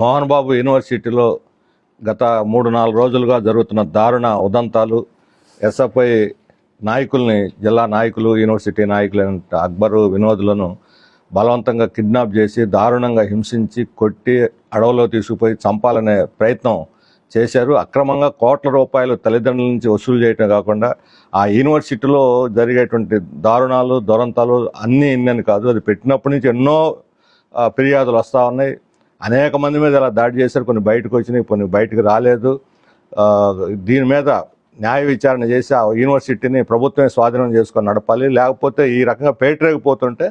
మోహన్ బాబు యూనివర్సిటీలో గత మూడు నాలుగు రోజులుగా జరుగుతున్న దారుణ ఉదంతాలు ఎస్ఎఫ్ఐ నాయకుల్ని జిల్లా నాయకులు యూనివర్సిటీ నాయకులైన అక్బరు వినోదులను బలవంతంగా కిడ్నాప్ చేసి దారుణంగా హింసించి కొట్టి అడవులో తీసుకుపోయి చంపాలనే ప్రయత్నం చేశారు. అక్రమంగా కోట్ల రూపాయలు తల్లిదండ్రుల నుంచి వసూలు చేయటం కాకుండా ఆ యూనివర్సిటీలో జరిగేటువంటి దారుణాలు దురంతాలు అన్నీ ఇన్నని కాదు. అది పెట్టినప్పటి నుంచి ఎన్నో ఫిర్యాదులు వస్తూ ఉన్నాయి. అనేక మంది మీద ఇలా దాడి చేశారు. కొన్ని బయటకు వచ్చినాయి కొన్ని బయటకు రాలేదు. దీని మీద న్యాయ విచారణ చేసి ఆ యూనివర్సిటీని ప్రభుత్వమే స్వాధీనం చేసుకొని నడపాలి. లేకపోతే ఈ రకంగా పేటరేగిపోతుంటే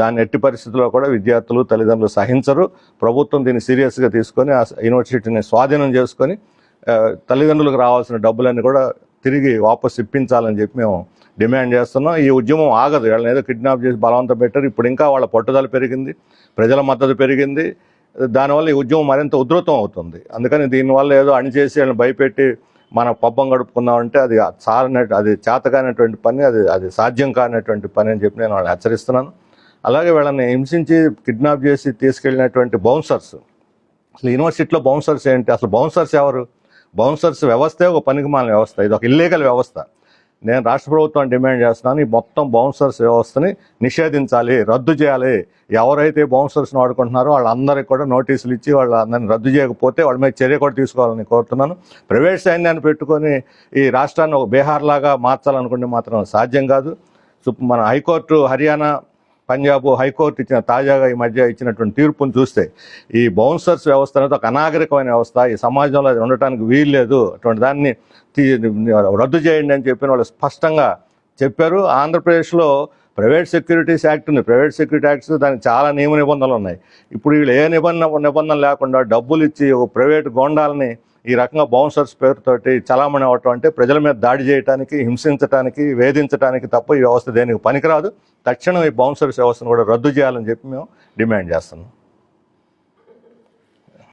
దాన్ని ఎట్టి పరిస్థితుల్లో కూడా విద్యార్థులు తల్లిదండ్రులు సహించరు. ప్రభుత్వం దీన్ని సీరియస్గా తీసుకొని ఆ యూనివర్సిటీని స్వాధీనం చేసుకొని తల్లిదండ్రులకు రావాల్సిన డబ్బులన్నీ కూడా తిరిగి వాపస్ ఇప్పించాలని చెప్పి మేము డిమాండ్ చేస్తున్నాం. ఈ ఉద్యమం ఆగదు. వీళ్ళని ఏదో కిడ్నాప్ చేసి బలవంతం పెట్టారు. ఇప్పుడు ఇంకా వాళ్ళ పట్టుదల పెరిగింది. ప్రజల మద్దతు పెరిగింది. దానివల్ల ఈ ఉద్యమం మరింత ఉధృతం అవుతుంది. అందుకని దీనివల్ల ఏదో అణిచేసి వాళ్ళని భయపెట్టి మనం పబ్బం గడుపుకుందామంటే అది సారనట్టు అది చేతకానటువంటి పని అది అది సాధ్యం కానటువంటి పని అని చెప్పి నేను వాళ్ళని హెచ్చరిస్తున్నాను. అలాగే వీళ్ళని హింసించి కిడ్నాప్ చేసి తీసుకెళ్ళినటువంటి బౌన్సర్స్ అసలు యూనివర్సిటీలో బౌన్సర్స్ ఏంటి? అసలు బౌన్సర్స్ ఎవరు? బౌన్సర్స్ వ్యవస్థే ఒక పనికిమాలిన వ్యవస్థ. ఇది ఒక ఇల్లీగల్ వ్యవస్థ. నేను రాష్ట్ర ప్రభుత్వం డిమాండ్ చేస్తున్నాను ఈ మొత్తం బౌన్సర్స్ వ్యవస్థని నిషేధించాలి రద్దు చేయాలి. ఎవరైతే బౌన్సర్స్ని వాడుకుంటున్నారో వాళ్ళందరికీ కూడా నోటీసులు ఇచ్చి వాళ్ళందరినీ రద్దు చేయకపోతే వాళ్ళ మీద చర్య కూడా తీసుకోవాలని కోరుతున్నాను. ప్రైవేట్ సైన్యాన్ని పెట్టుకొని ఈ రాష్ట్రాన్ని ఒక బీహార్ లాగా మార్చాలనుకుంటే మాత్రం సాధ్యం కాదు. మన హైకోర్టు హర్యానా పంజాబ్ హైకోర్టు ఇచ్చిన తాజాగా ఈ మధ్య ఇచ్చినటువంటి తీర్పును చూస్తే ఈ బౌన్సర్స్ వ్యవస్థ అనేది ఒక అనాగరికమైన వ్యవస్థ. ఈ సమాజంలో అది ఉండటానికి వీలు లేదు. అటువంటి దాన్ని రద్దు చేయండి అని చెప్పిన వాళ్ళు స్పష్టంగా చెప్పారు. ఆంధ్రప్రదేశ్లో ప్రైవేట్ సెక్యూరిటీస్ యాక్ట్ ఉంది. ప్రైవేట్ సెక్యూరిటీ యాక్ట్స్ దానికి చాలా నియమ నిబంధనలు ఉన్నాయి. ఇప్పుడు వీళ్ళు ఏ నిబంధన నిబంధన లేకుండా డబ్బులు ఇచ్చి ఒక ప్రైవేట్ గోండాలని ఈ రకంగా బౌన్సర్స్ పేరుతోటి చలామణి అవటం అంటే ప్రజల మీద దాడి చేయడానికి హింసించడానికి వేధించడానికి తప్ప ఈ వ్యవస్థ దేనికి పనికిరాదు. తక్షణం ఈ బౌన్సర్స్ వ్యవస్థను కూడా రద్దు చేయాలని చెప్పి మేము డిమాండ్ చేస్తున్నాం.